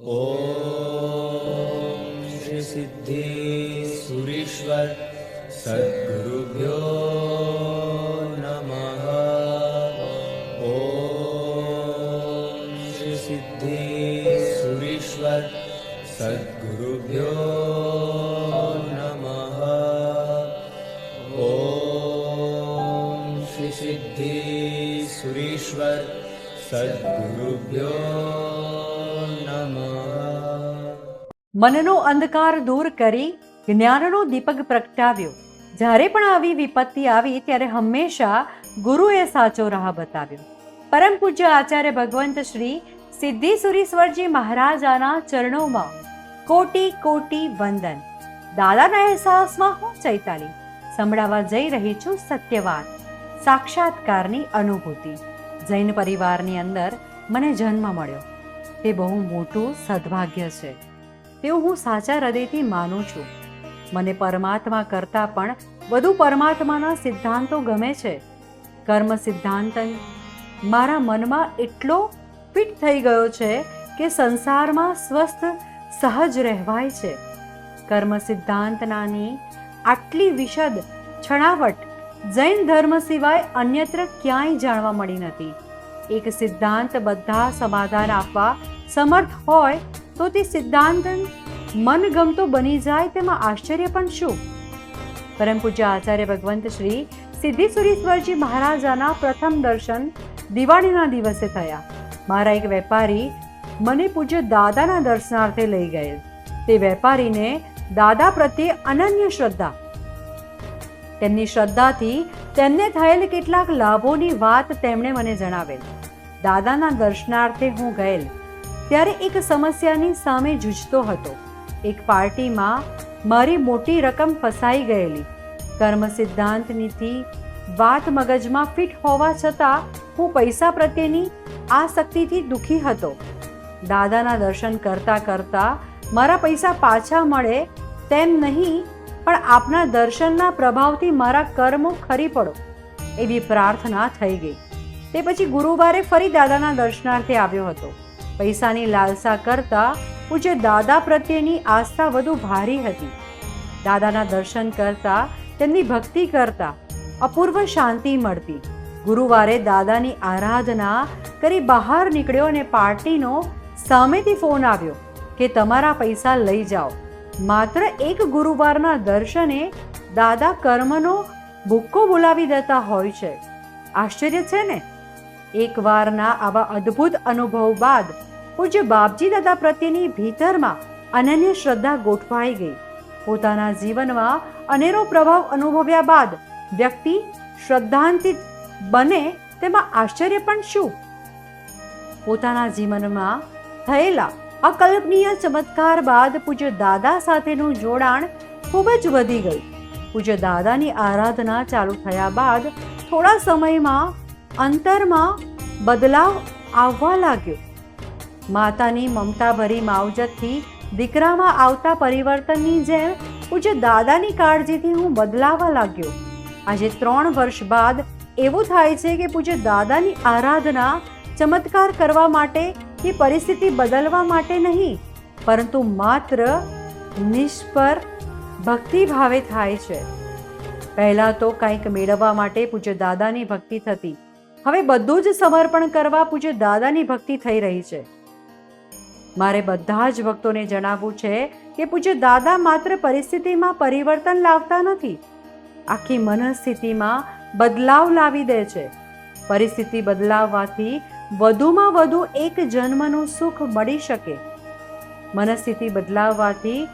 ॐ श्रीसिद्धे सद्गुरुभ्यो नमः। ॐ सिद्धे सुरिष्वत् सद्गुरुभ्यो नमः। ॐ श्रीसिद्धेसुरिश्वत् सद्गुरुभ्यो મનનો અંધકાર દૂર કરી જ્ઞાનનો દીપક પ્રગટાવ્યો. જ્યારે પણ આવી વિપત્તિ આવી ત્યારે હંમેશા ગુરુએ સાચો રાહ બતાવ્યો. પરમ પૂજ્ય આચાર્ય ભગવંત શ્રી સિદ્ધિ મહારાજાના ચરણોમાં કોટી કોટી વંદન. દાદાના અહેસાસમાં હું ચૈતાલી. સંભળાવા જઈ રહી છું સત્યવાન. સાક્ષાત્કારની અનુભૂતિ. જૈન પરિવારની અંદર મને જન્મ મળ્યો. તે બહુ મોટું સદભાગ્ય છે. તેવું હું સાચા હૃદયથી માનું છું. મને પરમાત્મા કરતાં પણ વધુ પરમાત્માના સિદ્ધાંતો ગમે છે. કર્મ સિદ્ધાંત મારા મનમાં એટલો ફિટ થઈ ગયો છે કે સંસારમાં સ્વસ્થ, સહજ રહેવાય છે. કર્મ સિદ્ધાંતનાની આટલી વિશદ, છણાવટ, જૈન ધર્મ સિવાય અન્યત્ર ક્યાંય જાણવા મળી નથી. એક સિદ્ધાંત બધા સમાધાન આપવા સમર્થ હોય, તો તે સિદ્ધાંત મનગમતો બની જાય તેમાં આશ્ચર્ય પણ શું? પરમ પૂજ્ય આચાર્ય ભગવંત શ્રી સિદ્ધિ સુરીશ્વરજી મહારાજાના પ્રથમ દર્શન દિવાળીના દિવસે થયા. મારા એક વેપારી મને પૂજ્ય દાદાના દર્શનાર્થે લઈ ગયેલ. તે વેપારીને દાદા પ્રત્યે અનન્ય શ્રદ્ધા. તેમની શ્રદ્ધાથી તેમને થયેલ કેટલાક લાભોની વાત તેમણે મને જણાવેલ. દાદાના દર્શનાર્થે હું ગયેલ. ત્યારે એક સમસ્યાની સામે જૂજતો હતો. એક પાર્ટીમાં મારી મોટી રકમ ફસાઈ ગયેલી. કર્મ સિદ્ધાંતનીથી વાત મગજમાં ફિટ હોવા છતાં હું પૈસા પ્રત્યેની આસક્તિથી દુઃખી હતો. દાદાના દર્શન કરતા કરતા મારા પૈસા પાછા મળે તેમ નહીં, પણ આપના દર્શનના પ્રભાવથી મારા કર્મો ખરી પડો. એવી પ્રાર્થના થઈ ગઈ. તે પછી ગુરુવારે ફરી દાદાના દર્શનાર્થે આવ્યો હતો. પૈસાની લાલસા કરતા પૂજ્ય દાદા પ્રત્યેની આસ્થા વધુ ભારી હતી. દાદાના દર્શન કરતા, તેમની ભક્તિ કરતા અપૂર્વ શાંતિ મળતી. ગુરુવારે દાદાની આરાધના કરી બહાર નીકળ્યો અને પાર્ટીનો સામેથી ફોન આવ્યો કે તમારા પૈસા લઈ જાઓ. માત્ર એક ગુરુવારના દર્શને દાદા કર્મનો ભૂક્કો બોલાવી દેતા હોય છે. આશ્ચર્ય છે ને? એકવારના આવા અદ્ભુત અનુભવ બાદ પૂજ્ય બાપજી દાદા પ્રત્યેની ભીતરમાં અનન્ય શ્રદ્ધા ગોઠવાઈ ગઈ. પોતાના જીવનમાં અનેરો પ્રભાવ અનુભવ્યા બાદ વ્યક્તિ શ્રદ્ધાંતિત બને તેમાં આશ્ચર્ય પણ શું? પોતાના જીવનમાં થયેલા અકલ્પનીય ચમત્કાર બાદ પૂજ્ય દાદા સાથેનું જોડાણ ખૂબ જ વધી ગયું. પૂજ્ય દાદાની આરાધના ચાલુ થયા બાદ થોડા સમયમાં અંતરમાં બદલાવ આવવા લાગ્યો. માતાની મમતાભરી માવજતથી દીકરામાં આવતા પરિવર્તનની જેમ પૂજ્ય દાદાની કાળજીથી હું બદલાવા લાગ્યો. આજે ત્રણ વર્ષ બાદ એવું થાય છે કે પૂજ્ય દાદાની આરાધના ચમત્કાર કરવા માટે કે પરિસ્થિતિ બદલવા માટે નહીં, પરંતુ માત્ર નિષ્પર ભક્તિભાવે થાય છે. પહેલાં તો કંઈક મેળવવા માટે પૂજ્ય દાદાની ભક્તિ થતી. હવે બધું જ સમર્પણ કરવા પૂજ્ય દાદાની ભક્તિ થઈ રહી છે. મારે બધા જ ભક્તોને જણાવવું છે કે પૂજ્ય દાદા માત્ર પરિસ્થિતિમાં પરિવર્તન લાવતા નથી. આખી મનસ્થિતિમાં બદલાવ લાવી દે છે. પરિસ્થિતિ બદલાવવાથી વધુમાં વધુ એક જન્મનું સુખ મળી શકે. મનસ્થિતિ બદલાવવાથી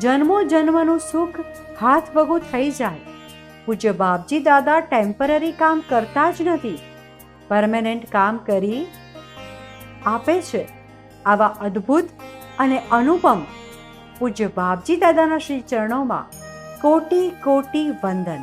જન્મો જન્મનું સુખ હાથ ભગું થઈ જાય. પૂજ્ય બાપજી દાદા ટેમ્પરરી કામ કરતા જ નથી. પરમેનન્ટ કામ કરી આપે છે. આવા અદ્ભુત અને અનુપમ પૂજ્ય બાપજી દાદાના શ્રી ચરણોમાં કોટી કોટી વંદન.